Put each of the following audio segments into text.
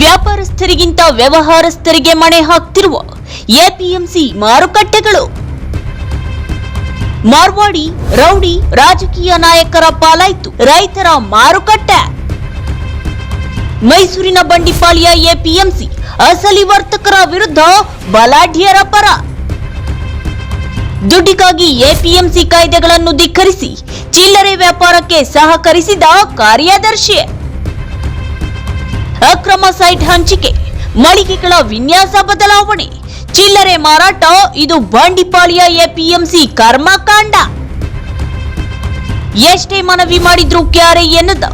ವ್ಯಾಪಾರಸ್ಥರಿಗಿಂತ ವ್ಯವಹಾರಸ್ಥರಿಗೆ ಮಣೆ ಹಾಕ್ತಿರುವ ಎಪಿಎಂಸಿ ಮಾರುಕಟ್ಟೆಗಳು. ಮಾರ್ವಾಡಿ, ರೌಡಿ, ರಾಜಕೀಯ ನಾಯಕರ ಪಾಲಾಯಿತು ರೈತರ ಮಾರುಕಟ್ಟೆ. ಮೈಸೂರಿನ ಬಂಡಿಪಾಳಿಯ ಎಪಿಎಂಸಿ ಅಸಲಿ ವರ್ತಕರ ವಿರುದ್ಧ ಬಲಾಢ್ಯರ ಪರ. ದುಡ್ಡಿಗಾಗಿ ಎಪಿಎಂಸಿ ಕಾಯ್ದೆಗಳನ್ನು ಧಿಕ್ಕರಿಸಿ ಚಿಲ್ಲರೆ ವ್ಯಾಪಾರಕ್ಕೆ ಸಹಕರಿಸಿದ ಕಾರ್ಯದರ್ಶಿ. ಅಕ್ರಮ ಸೈಟ್ ಹಂಚಿಕೆ, ಮಳಿಗೆಗಳ ವಿನ್ಯಾಸ ಬದಲಾವಣೆ, ಚಿಲ್ಲರೆ ಮಾರಾಟ, ಇದು ಬಂಡಿಪಾಳ್ಯ ಎಪಿಎಂಸಿ ಕರ್ಮಕಾಂಡ. ಎಷ್ಟೇ ಮನವಿ ಮಾಡಿದ್ರು ಕ್ಯಾರೆ ಎನ್ನದ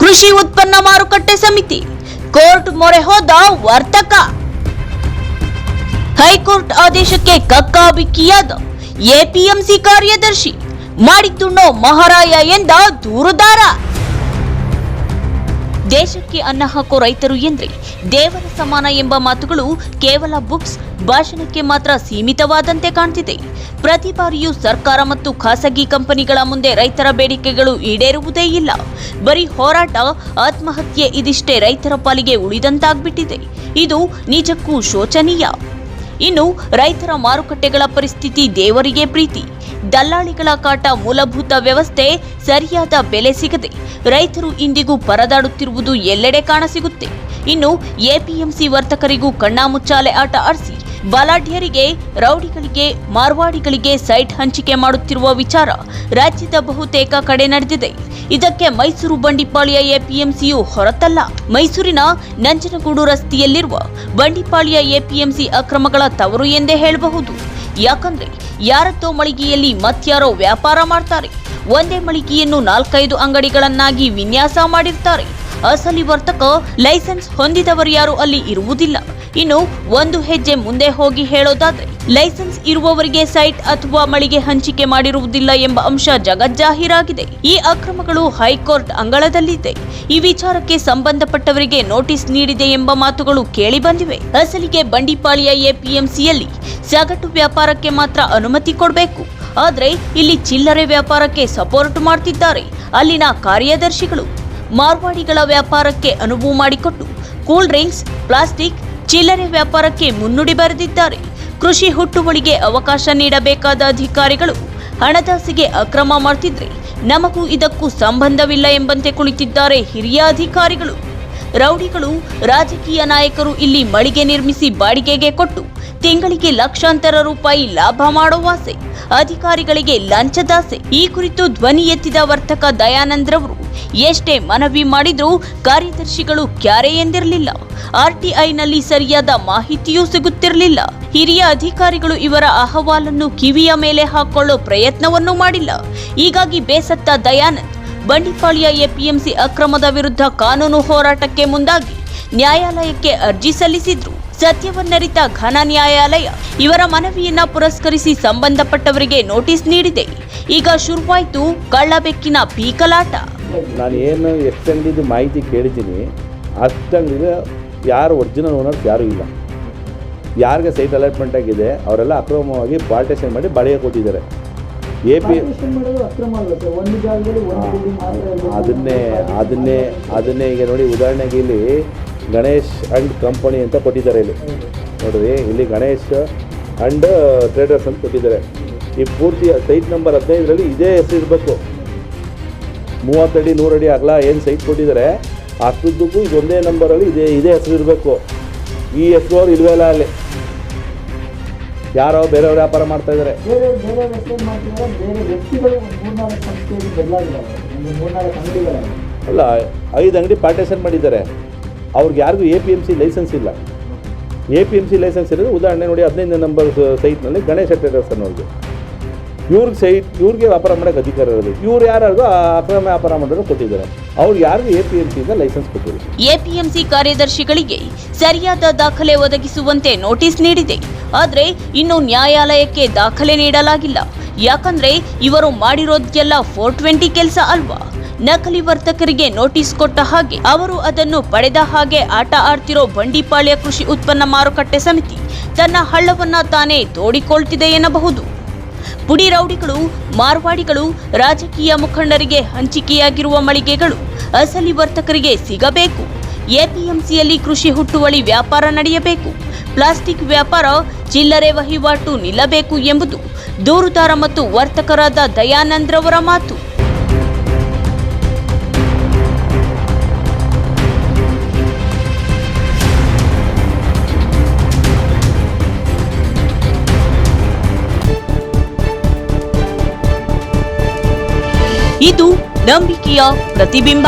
ಕೃಷಿ ಉತ್ಪನ್ನ ಮಾರುಕಟ್ಟೆ ಸಮಿತಿ, ಕೋರ್ಟ್ ಮೊರೆ ಹೋದ ವರ್ತಕ. ಹೈಕೋರ್ಟ್ ಆದೇಶಕ್ಕೆ ಕಕ್ಕಾಬಿಕ್ಕಿಯಾದ ಎಪಿಎಂಸಿ ಕಾರ್ಯದರ್ಶಿ ಮಾಡಿದ್ದುಣ್ಣೋ ಮಹಾರಾಯ ಎಂದ ದೂರುದಾರ. ದೇಶಕ್ಕೆ ಅನ್ನ ಹಾಕೋ ರೈತರು ಎಂದ್ರೆ ದೇವರ ಸಮಾನ ಎಂಬ ಮಾತುಗಳು ಕೇವಲ ಬುಕ್ಸ್, ಭಾಷಣಕ್ಕೆ ಮಾತ್ರ ಸೀಮಿತವಾದಂತೆ ಕಾಣ್ತಿದೆ. ಪ್ರತಿ ಬಾರಿಯೂ ಸರ್ಕಾರ ಮತ್ತು ಖಾಸಗಿ ಕಂಪನಿಗಳ ಮುಂದೆ ರೈತರ ಬೇಡಿಕೆಗಳು ಈಡೇರುವುದೇ ಇಲ್ಲ. ಬರೀ ಹೋರಾಟ, ಆತ್ಮಹತ್ಯೆ ಇದಿಷ್ಟೇ ರೈತರ ಪಾಲಿಗೆ ಉಳಿದಂತಾಗ್ಬಿಟ್ಟಿದೆ. ಇದು ನಿಜಕ್ಕೂ ಶೋಚನೀಯ. ಇನ್ನು ರೈತರ ಮಾರುಕಟ್ಟೆಗಳ ಪರಿಸ್ಥಿತಿ ದೇವರಿಗೆ ಪ್ರೀತಿ. ದಲ್ಲಾಳಿಗಳ ಕಾಟ ಮೂಲಭೂತ ವ್ಯವಸ್ಥೆ ಸರಿಯಾದ ಬೆಲೆ ಸಿಗದೆ ರೈತರು ಇಂದಿಗೂ ಪರದಾಡುತ್ತಿರುವುದು ಎಲ್ಲೆಡೆ ಕಾಣಸಿಗುತ್ತೆ. ಇನ್ನು ಎಪಿಎಂಸಿ ವರ್ತಕರಿಗೂ ಕಣ್ಣಾಮುಚ್ಚಾಲೆ ಆಟ ಆಡಿಸಿ ಬಲಾಢ್ಯರಿಗೆ ರೌಡಿಗಳಿಗೆ, ಮಾರ್ವಾಡಿಗಳಿಗೆ ಸೈಟ್ ಹಂಚಿಕೆ ಮಾಡುತ್ತಿರುವ ವಿಚಾರ ರಾಜ್ಯದ ಬಹುತೇಕ ಕಡೆ ನಡೆದಿದೆ. ಇದಕ್ಕೆ ಮೈಸೂರು ಬಂಡಿಪಾಳ್ಯ ಎಪಿಎಂಸಿಯು ಹೊರತಲ್ಲ. ಮೈಸೂರಿನ ನಂಜನಗೂಡು ರಸ್ತೆಯಲ್ಲಿರುವ ಬಂಡಿಪಾಳಿಯ ಎಪಿಎಂಸಿ ಅಕ್ರಮಗಳ ತವರು ಎಂದೇ ಹೇಳಬಹುದು. ಯಾಕಂದ್ರೆ ಯಾರದ್ದೋ ಮಳಿಗೆಯಲ್ಲಿ ಮತ್ಯಾರೋ ವ್ಯಾಪಾರ ಮಾಡ್ತಾರೆ. ಒಂದೇ ಮಳಿಗೆಯನ್ನು ನಾಲ್ಕೈದು ಅಂಗಡಿಗಳನ್ನಾಗಿ ವಿನ್ಯಾಸ ಮಾಡಿರ್ತಾರೆ. ಅಸಲಿ ವರ್ತಕ ಲೈಸೆನ್ಸ್ ಹೊಂದಿದವರು ಯಾರು ಅಲ್ಲಿ ಇರುವುದಿಲ್ಲ. ಇನ್ನು ಒಂದು ಹೆಜ್ಜೆ ಮುಂದೆ ಹೋಗಿ ಹೇಳೋದಾದ್ರೆ, ಲೈಸೆನ್ಸ್ ಇರುವವರಿಗೆ ಸೈಟ್ ಅಥವಾ ಮಳಿಗೆ ಹಂಚಿಕೆ ಮಾಡಿರುವುದಿಲ್ಲ ಎಂಬ ಅಂಶ ಜಗಜ್ಜಾಹೀರಾಗಿದೆ. ಈ ಅಕ್ರಮಗಳು ಹೈಕೋರ್ಟ್ ಅಂಗಳದಲ್ಲಿದೆ. ಈ ವಿಚಾರಕ್ಕೆ ಸಂಬಂಧಪಟ್ಟವರಿಗೆ ನೋಟಿಸ್ ನೀಡಿದೆ ಎಂಬ ಮಾತುಗಳು ಕೇಳಿ ಬಂದಿವೆ ಅಸಲಿಗೆ ಬಂಡಿಪಾಳ್ಯ ಎಪಿಎಂಸಿಯಲ್ಲಿ ಸಗಟು ವ್ಯಾಪಾರಕ್ಕೆ ಮಾತ್ರ ಅನುಮತಿ ಕೊಡಬೇಕು. ಆದರೆ ಇಲ್ಲಿ ಚಿಲ್ಲರೆ ವ್ಯಾಪಾರಕ್ಕೆ ಸಪೋರ್ಟ್ ಮಾಡ್ತಿದ್ದಾರೆ. ಅಲ್ಲಿನ ಕಾರ್ಯದರ್ಶಿಗಳು ಮಾರ್ವಾಡಿಗಳ ವ್ಯಾಪಾರಕ್ಕೆ ಅನುವು ಮಾಡಿಕೊಟ್ಟು ಕೂಲ್ ಡ್ರಿಂಕ್ಸ್, ಪ್ಲಾಸ್ಟಿಕ್, ಚಿಲ್ಲರೆ ವ್ಯಾಪಾರಕ್ಕೆ ಮುನ್ನುಡಿ ಬರೆದಿದ್ದಾರೆ. ಕೃಷಿ ಹುಟ್ಟುವಳಿಗೆ ಅವಕಾಶ ನೀಡಬೇಕಾದ ಅಧಿಕಾರಿಗಳು ಹಣದಾಸೆಗೆ ಅಕ್ರಮ ಮಾಡ್ತಿದ್ರೆ ನಮಗೂ ಇದಕ್ಕೂ ಸಂಬಂಧವಿಲ್ಲ ಎಂಬಂತೆ ಕುಳಿತಿದ್ದಾರೆ ಹಿರಿಯ ಅಧಿಕಾರಿಗಳು. ರೌಡಿಗಳು, ರಾಜಕೀಯ ನಾಯಕರು ಇಲ್ಲಿ ಮಳಿಗೆ ನಿರ್ಮಿಸಿ ಬಾಡಿಗೆಗೆ ಕೊಟ್ಟು ತಿಂಗಳಿಗೆ ಲಕ್ಷಾಂತರ ರೂಪಾಯಿ ಲಾಭ ಮಾಡುವಾಸೆ ಅಧಿಕಾರಿಗಳಿಗೆ ಲಂಚದಾಸೆ. ಈ ಕುರಿತು ಧ್ವನಿ ಎತ್ತಿದ ವರ್ತಕ ದಯಾನಂದ್ರವರು ಎಷ್ಟೇ ಮನವಿ ಮಾಡಿದ್ರೂ ಕಾರ್ಯದರ್ಶಿಗಳು ಕ್ಯಾರೆ ಎಂದಿರಲಿಲ್ಲ. ಆರ್ಟಿಐನಲ್ಲಿ ಸರಿಯಾದ ಮಾಹಿತಿಯೂ ಸಿಗುತ್ತಿರಲಿಲ್ಲ. ಹಿರಿಯ ಅಧಿಕಾರಿಗಳು ಇವರ ಅಹವಾಲನ್ನು ಕಿವಿಯ ಮೇಲೆ ಹಾಕೊಳ್ಳೋ ಪ್ರಯತ್ನವನ್ನೂ ಮಾಡಿಲ್ಲ. ಹೀಗಾಗಿ ಬೇಸತ್ತ ದಯಾನಂದ್, ಬಂಡಿಪಾಳ್ಯ ಎಪಿಎಂಸಿ ಅಕ್ರಮದ ವಿರುದ್ಧ ಕಾನೂನು ಹೋರಾಟಕ್ಕೆ ಮುಂದಾಗಿ ನ್ಯಾಯಾಲಯಕ್ಕೆ ಅರ್ಜಿ ಸಲ್ಲಿಸಿದ್ರು. ಸತ್ಯವನ್ನರಿತ ಘನ ನ್ಯಾಯಾಲಯ ಇವರ ಮನವಿಯನ್ನ ಪುರಸ್ಕರಿಸಿ ಸಂಬಂಧಪಟ್ಟವರಿಗೆ ನೋಟಿಸ್ ನೀಡಿದೆ. ಈಗ ಶುರುವಾಯಿತು ಕಳ್ಳಬೆಕ್ಕಿನ ಪೀಕಲಾಟ ನಾನು ಏನು ಎಷ್ಟು ಅಂಗಡಿದು ಮಾಹಿತಿ ಕೇಳಿದ್ದೀನಿ. ಅಷ್ಟು ಅಂಗಡಿಗೆ ಯಾರು ಒರಿಜಿನಲ್ ಓನರ್ಸ್ ಯಾರೂ ಇಲ್ಲ. ಯಾರಿಗೆ ಸೈಟ್ ಅಲಾಟ್ಮೆಂಟ್ ಆಗಿದೆ ಅವರೆಲ್ಲ ಅಕ್ರಮವಾಗಿ ಪಾರ್ಟೇಷನ್ ಮಾಡಿ ಬಾಡಿಗೆ ಕೊಟ್ಟಿದ್ದಾರೆ. ಎ ಪಿ ಪಾರ್ಟಿಷನ್ ಮಾಡೋದು ಅಕ್ರಮ ಸರ್ ಒಂದು ಜಾಗದಲ್ಲಿ ಒಂದು ಮಾತ್ರ ಅದನ್ನೇ ಅದನ್ನೇ ಅದನ್ನೇ ಈಗ ನೋಡಿ ಉದಾಹರಣೆಗೆ ಇಲ್ಲಿ ಗಣೇಶ್ ಅಂಡ್ ಕಂಪನಿ ಅಂತ ಕೊಟ್ಟಿದ್ದಾರೆ ಇಲ್ಲಿ. ನೋಡ್ರಿ ಇಲ್ಲಿ ಗಣೇಶ್ ಅಂಡ್ ಟ್ರೇಡರ್ಸ್ ಅಂತ ಕೊಟ್ಟಿದ್ದಾರೆ. ಈ ಪೂರ್ತಿ ಸೈಟ್ ನಂಬರ್ ಹದಿನೈದರಲ್ಲಿ ಇದೇ ಹೆಸರು ಇರಬೇಕು. ಮೂವತ್ತಡಿ ನೂರಡಿ ಆಗಲ್ಲ ಏನು ಸೈಟ್ ಕೊಟ್ಟಿದ್ದಾರೆ ಅಷ್ಟುದ್ದಕ್ಕೂ ಇದೊಂದೇ ನಂಬರಲ್ಲಿ ಇದೇ ಇದೇ ಹೆಸರು ಇರಬೇಕು. ಈ ಹೆಸರು ಅವ್ರು ಇಲ್ವೇ ಇಲ್ಲ ಅಲ್ಲಿ. ಯಾರೋ ಬೇರೆಯವ್ರು ವ್ಯಾಪಾರ ಮಾಡ್ತಾ ಇದ್ದಾರೆ. ಅಲ್ಲ ಐದು ಅಂಗಡಿ ಪಾರ್ಟೇಷನ್ ಮಾಡಿದ್ದಾರೆ. ಅವ್ರಿಗೆ ಯಾರಿಗೂ A P M C license ಇಲ್ಲ. A P M C license ಇರೋದು ಉದಾಹರಣೆ ನೋಡಿ ಹದಿನೈದನೇ ನಂಬರ್ ಸೈಟ್ನಲ್ಲಿ ಗಣೇಶ ಟ್ರೇಡರ್ಸ್ ಅನ್ನೋದು ಇವ್ರಿಗೆ ಸೈ ಇವ್ರಿಗೆ ವ್ಯಾಪಾರ ಮಾಡೋಕ್ಕೆ ಅಧಿಕಾರ ಇರೋದು ಇವ್ರು ಯಾರಿಗೂ ಅಕ್ರಮ ವ್ಯಾಪಾರ ಮಾಡೋರು ಕೊಟ್ಟಿದ್ದಾರೆ. ಅವ್ರು ಯಾರಿಗೂ ಎ ಪಿ ಎಂ ಸಿಯಿಂದ ಲೈಸೆನ್ಸ್ ಕೊಟ್ಟಿಲ್ಲ. ಎಪಿಎಂಸಿ ಕಾರ್ಯದರ್ಶಿಗಳಿಗೆ ಸರಿಯಾದ ದಾಖಲೆ ಒದಗಿಸುವಂತೆ ನೋಟಿಸ್ ನೀಡಿದೆ. ಆದರೆ ಇನ್ನು ನ್ಯಾಯಾಲಯಕ್ಕೆ ದಾಖಲೆ ನೀಡಲಾಗಿಲ್ಲ. ಯಾಕಂದ್ರೆ ಇವರು ಮಾಡಿರೋದೆಲ್ಲ ಫೋರ್ ಟ್ವೆಂಟಿ ಕೆಲಸ ಅಲ್ವಾ? ನಕಲಿ ವರ್ತಕರಿಗೆ ನೋಟಿಸ್ ಕೊಟ್ಟ ಹಾಗೆ ಅವರು ಅದನ್ನು ಪಡೆದ ಹಾಗೆ ಆಟ ಆಡ್ತಿರೋ ಬಂಡಿಪಾಳ್ಯ ಕೃಷಿ ಉತ್ಪನ್ನ ಮಾರುಕಟ್ಟೆ ಸಮಿತಿ ತನ್ನ ಹಳ್ಳವನ್ನ ತಾನೇ ತೋಡಿಕೊಳ್ತಿದೆ ಎನ್ನಬಹುದು. ಪುಡಿ ರೌಡಿಗಳು, ಮಾರ್ವಾಡಿಗಳು, ರಾಜಕೀಯ ಮುಖಂಡರಿಗೆ ಹಂಚಿಕೆಯಾಗಿರುವ ಮಳಿಗೆಗಳು ಅಸಲಿ ವರ್ತಕರಿಗೆ ಸಿಗಬೇಕು. ಎಪಿಎಂಸಿಯಲ್ಲಿ ಕೃಷಿ ಹುಟ್ಟುವಳಿ ವ್ಯಾಪಾರ ನಡೆಯಬೇಕು. ಪ್ಲಾಸ್ಟಿಕ್ ವ್ಯಾಪಾರ ಚಿಲ್ಲರೆ ವಹಿವಾಟು ನಿಲ್ಲಬೇಕು ಎಂಬುದು ದೂರುದಾರ ಮತ್ತು ವರ್ತಕರಾದ ದಯಾನಂದ್ರವರ ಮಾತು. ಇದು ನಂಬಿಕೆಯ ಪ್ರತಿಬಿಂಬ.